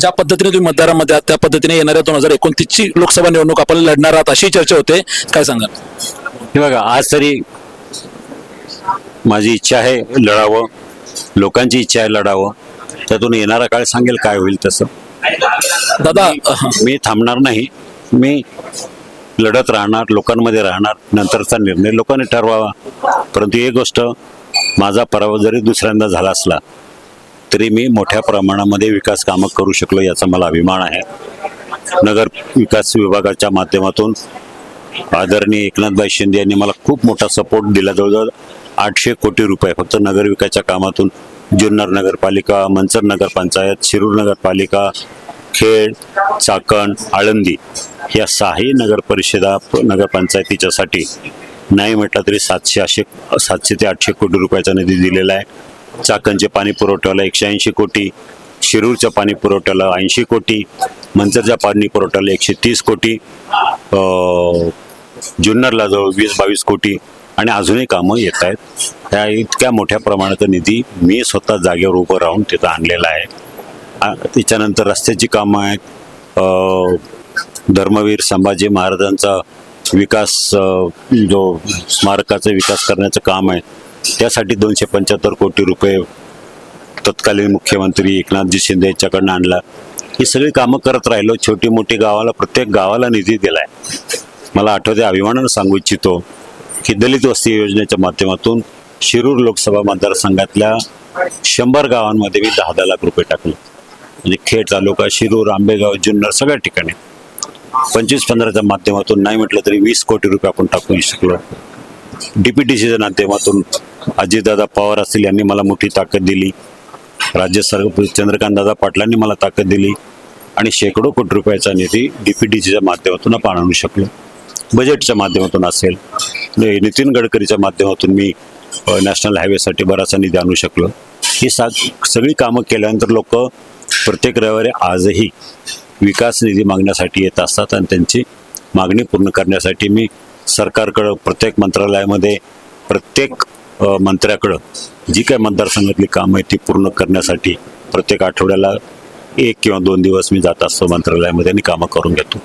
ज्या पद्धतीने तुम्ही मतदारामध्ये आहात त्या पद्धतीने येणाऱ्या दोन हजार एकोणतीसची लोकसभा निवडणूक आपण लढणार आहात अशी चर्चा होते. काय सांगाल? हे बघा आज तरी माझी इच्छा आहे लढावं लोकांची इच्छा आहे लढावं. त्यातून येणारा काळ सांगेल काय होईल तसं. दादा मी थांबणार नाही. मी लढत राहणार लोकांमध्ये राहणार नंतरचा निर्णय लोकांनी ठरवावा. परंतु एक गोष्ट माझा पराभव जरी दुसऱ्यांदा झाला असला तरी मी मोठ्या प्रमाणामध्ये विकास कामं करू शकलो याचा मला अभिमान आहे. नगर विकास विभागाच्या माध्यमातून आदरणीय एकनाथभाई शिंदे यांनी मला खूप मोठा सपोर्ट दिला. जवळजवळ आठशे कोटी रुपये फक्त नगरविकासच्या कामातून जुन्नर नगरपालिका मंचर नगरपंचायत शिरूर नगरपालिका खेड चाकण आळंदी या सहाही नगर परिषदा प- नगरपंचायतीच्यासाठी नाही म्हटलं तरी सातशे आठशे सातशे ते आठशे कोटी रुपयाचा निधी दिलेला आहे. चाकणचे पाणी पुरवठ्याला एकशे ऐंशी कोटी शिरूरच्या पाणी पुरवठ्याला ऐंशी कोटी मंचरच्या पाणी पुरवठ्याला एकशे तीस कोटी जुन्नरला जवळ वीस बावीस कोटी आणि अजूनही कामं येत आहेत. त्या इतक्या मोठ्या प्रमाणाचा निधी मी स्वतः जागेवर उभं राहून तिथं आणलेला आहे. त्याच्यानंतर रस्त्याची कामं आहेत. धर्मवीर संभाजी महाराजांचा विकास जो स्मारकाचा विकास करण्याचं काम आहे त्यासाठी दोनशे पंच्याहत्तर कोटी रुपये तत्कालीन मुख्यमंत्री एकनाथजी शिंदे यांच्याकडनं आणला. ही सगळी कामं करत राहिलो. छोटी मोठी गावाला प्रत्येक गावाला निधी दिलाय. मला आठवते अभिमानानं सांगू इच्छितो की दलित वस्ती योजनेच्या माध्यमातून शिरूर लोकसभा मतदारसंघातल्या शंभर गावांमध्ये मी दहा दहा लाख रुपये टाकले. म्हणजे खेड तालुका शिरूर आंबेगाव जुन्नर सगळ्या ठिकाणी. पंचवीस पंधराच्या माध्यमातून नाही म्हटलं तरी वीस कोटी रुपये आपण टाकू शकलो. डीपीटीसीच्या माध्यमातून अजितदादा पवार असतील यांनी मला मोठी ताकद दिली. राज्य सर चंद्रकांत दादा पाटलांनी मला ताकद दिली. आणि शेकडो कोटी रुपयाचा निधी डी पी डी सीच्या माध्यमातून आपण आणू शकलो. बजेटच्या माध्यमातून असेल. म्हणजे नितीन गडकरीच्या माध्यमातून मी नॅशनल हायवेसाठी बराचसा निधी आणू शकलो. ही सा सगळी कामं केल्यानंतर लोक प्रत्येक रविवारी आजही विकास निधी मागण्यासाठी येत असतात आणि त्यांची मागणी पूर्ण करण्यासाठी मी सरकारकडं प्रत्येक मंत्रालयामध्ये प्रत्येक मंत्र्याकडं जी काय मतदारसंघातली कामं आहेत ती पूर्ण करण्यासाठी प्रत्येक आठवड्याला एक किंवा दोन दिवस मी जात असतो मंत्रालयामध्ये आणि कामं करून घेतो.